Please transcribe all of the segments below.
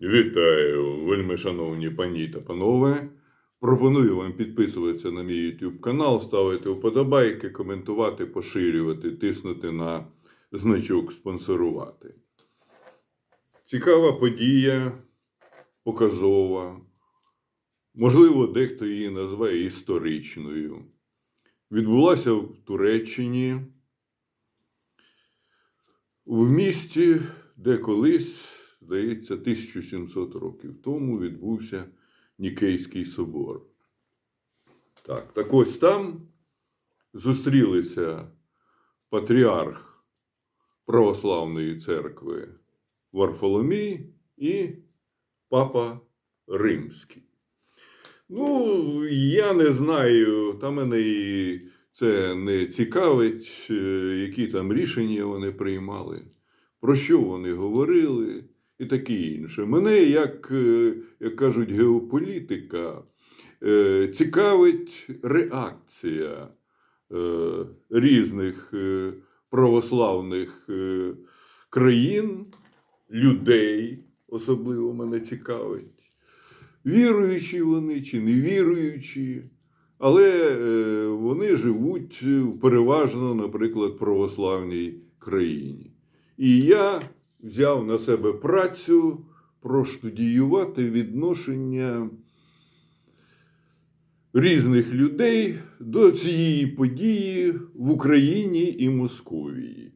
Вітаю, вельми шановні пані та панове. Пропоную вам підписуватися на мій YouTube канал, ставити вподобайки, коментувати, поширювати, тиснути на значок спонсорувати. Цікава подія, показова. Можливо, дехто її назве історичною. Відбулася в Туреччині, в місті, де колись, здається, 1700 років тому відбувся Нікейський собор. Так, так ось там зустрілися патріарх Православної церкви Варфоломій і Папа Римський. Ну, я не знаю, та мене і це не цікавить, е, які там рішення вони приймали, про що вони говорили і таке інше. Мене, як, е, як кажуть, геополітика, е, цікавить реакція е, різних православних країн, людей, особливо мене цікавить. Віруючі вони чи не віруючі, але вони живуть в переважно, наприклад, православній країні. І я взяв на себе працю проштудіювати відношення різних людей до цієї події в Україні і Московії.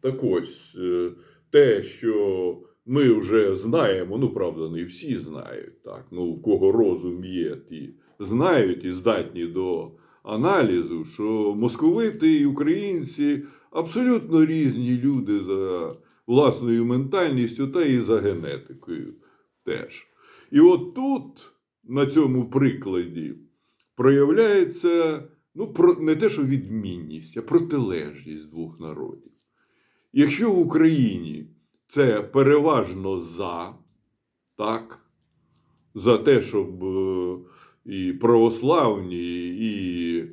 Так ось е, те, що ми вже знаємо, ну правда, не всі знають, так, ну в кого розум є, ті знають і здатні до аналізу, що московити і українці абсолютно різні люди за власною ментальністю та і за генетикою теж. І от тут, на цьому прикладі, проявляється ну, не те, що відмінність, а протилежність двох народів. Якщо в Україні це переважно за, так, за те, щоб е, і православні, і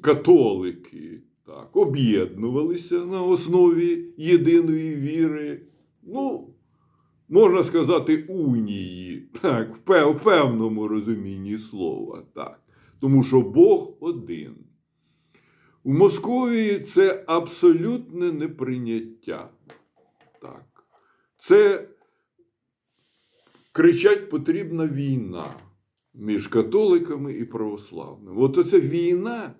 католики так, об'єднувалися на основі єдиної віри, ну, можна сказати, унії, так, в певному розумінні слова, так, тому що Бог один. У Московії це абсолютне неприйняття. Так. Це кричать, потрібна війна між католиками і православними. От оця війна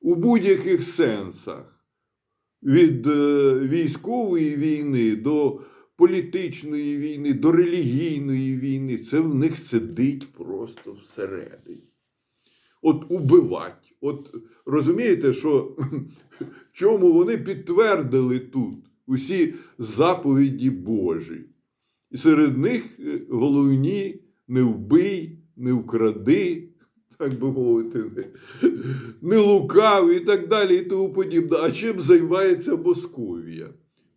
у будь-яких сенсах від е, військової війни до політичної війни, до релігійної війни, це в них сидить просто всередині. От убивать. От розумієте, що чому вони підтвердили тут усі заповіді Божі. І серед них е, головні не вбий, не вкради, так би мовити, не, лукав і так далі, і тому подібне. А чим займається Московія?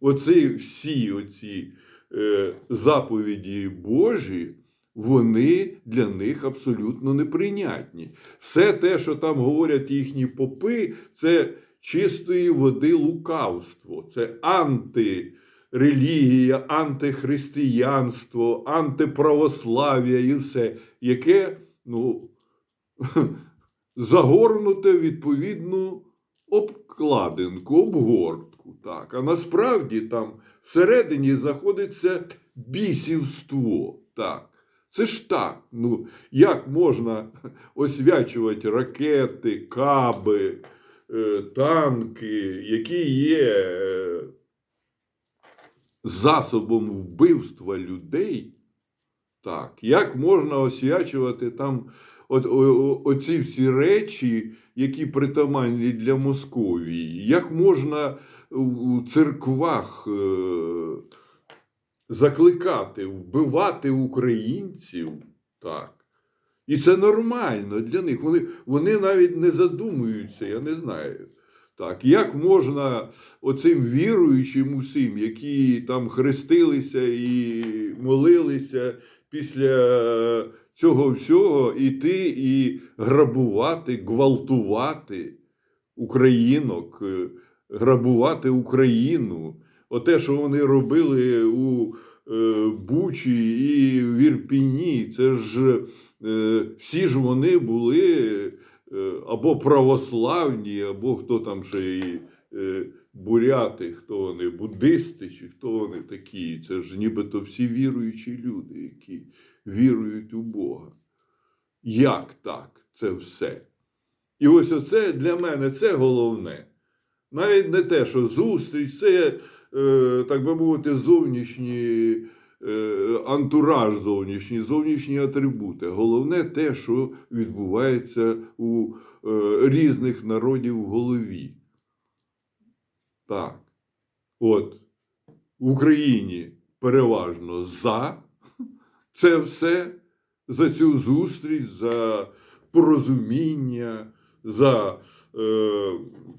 Оці всі оці е, заповіді Божі, вони для них абсолютно неприйнятні. Все те, що там говорять їхні попи, це чистої води лукавство, це антирелігія, антихристиянство, антиправослав'я і все, яке ну, загорнуте відповідну обкладинку, обгортку. Так. А насправді там всередині знаходиться бісівство. Так. Це ж так. Ну, як можна освячувати ракети, каби, е, танки, які є е, засобом вбивства людей? Так, як можна освячувати там от, о, оці всі речі, які притаманні для Московії? Як можна у церквах е, закликати, вбивати українців? Так. І це нормально для них. Вони, вони навіть не задумуються, я не знаю. Так, як можна оцим віруючим усім, які там хрестилися і молилися після цього всього, іти і грабувати, гвалтувати українок, е, грабувати Україну. Оте, що вони робили у е, Бучі і в Ірпіні. Це ж е, всі ж вони були або православні, або хто там ще і е, буряти, хто вони, буддисти, чи хто вони такі. Це ж нібито всі віруючі люди, які вірують у Бога. Як так? Це все. І ось оце для мене це головне. Навіть не те, що зустріч, це, е, так би мовити, зовнішні е, антураж зовнішній, зовнішні атрибути. Головне те, що відбувається у е, різних народів в голові. Так. От в Україні переважно за це все, за цю зустріч, за порозуміння, за е,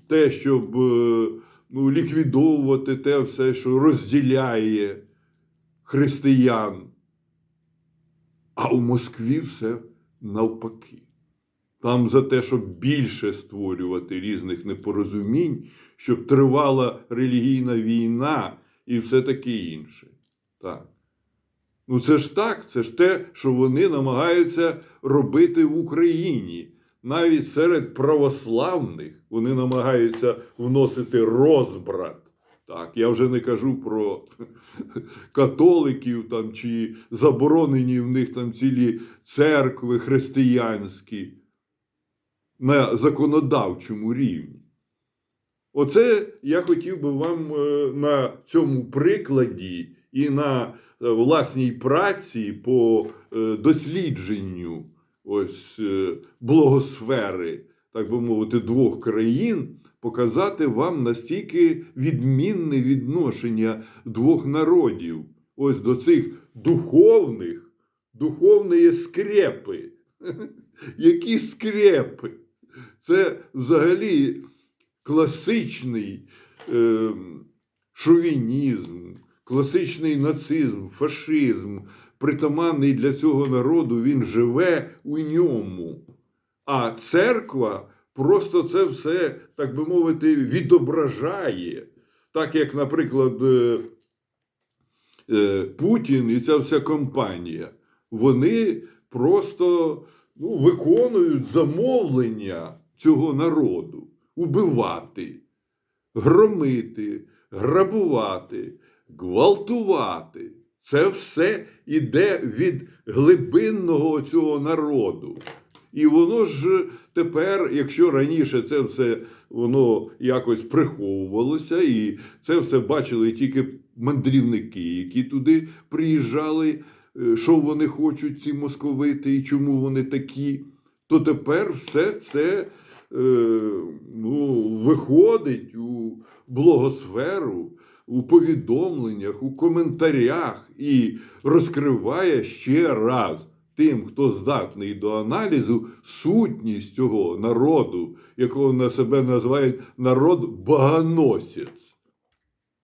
те, щоб е, ну, ліквідовувати те все, що розділяє християн. А у Москві все навпаки. Там за те, щоб більше створювати різних непорозумінь, щоб тривала релігійна війна і все таке інше. Так. Ну це ж так, це ж те, що вони намагаються робити в Україні. Навіть серед православних вони намагаються вносити розбрат. Так, я вже не кажу про католиків там чи заборонені в них там цілі церкви християнські на законодавчому рівні. Оце я хотів би вам е, на цьому прикладі і на е, власній праці по е, дослідженню ось благосфери, так би мовити, двох країн, показати вам настільки відмінне відношення двох народів, ось до цих духовних, духовної скрепи. Які скрепи? Це взагалі класичний е, шовінізм, класичний нацизм, фашизм, притаманний для цього народу, він живе у ньому. А церква просто це все, так би мовити, відображає. Так як, наприклад, е, е, Путін і ця вся компанія, вони просто ну, виконують замовлення цього народу убивати, громити, грабувати, гвалтувати. Це все іде від глибинного цього народу. І воно ж тепер, якщо раніше це все воно якось приховувалося, і це все бачили тільки мандрівники, які туди приїжджали, е, що вони хочуть, ці московити, і чому вони такі, то тепер все це е, ну, виходить у блогосферу, у повідомленнях, у коментарях і розкриває ще раз тим, хто здатний до аналізу, сутність цього народу, якого на себе називають народ баганосець.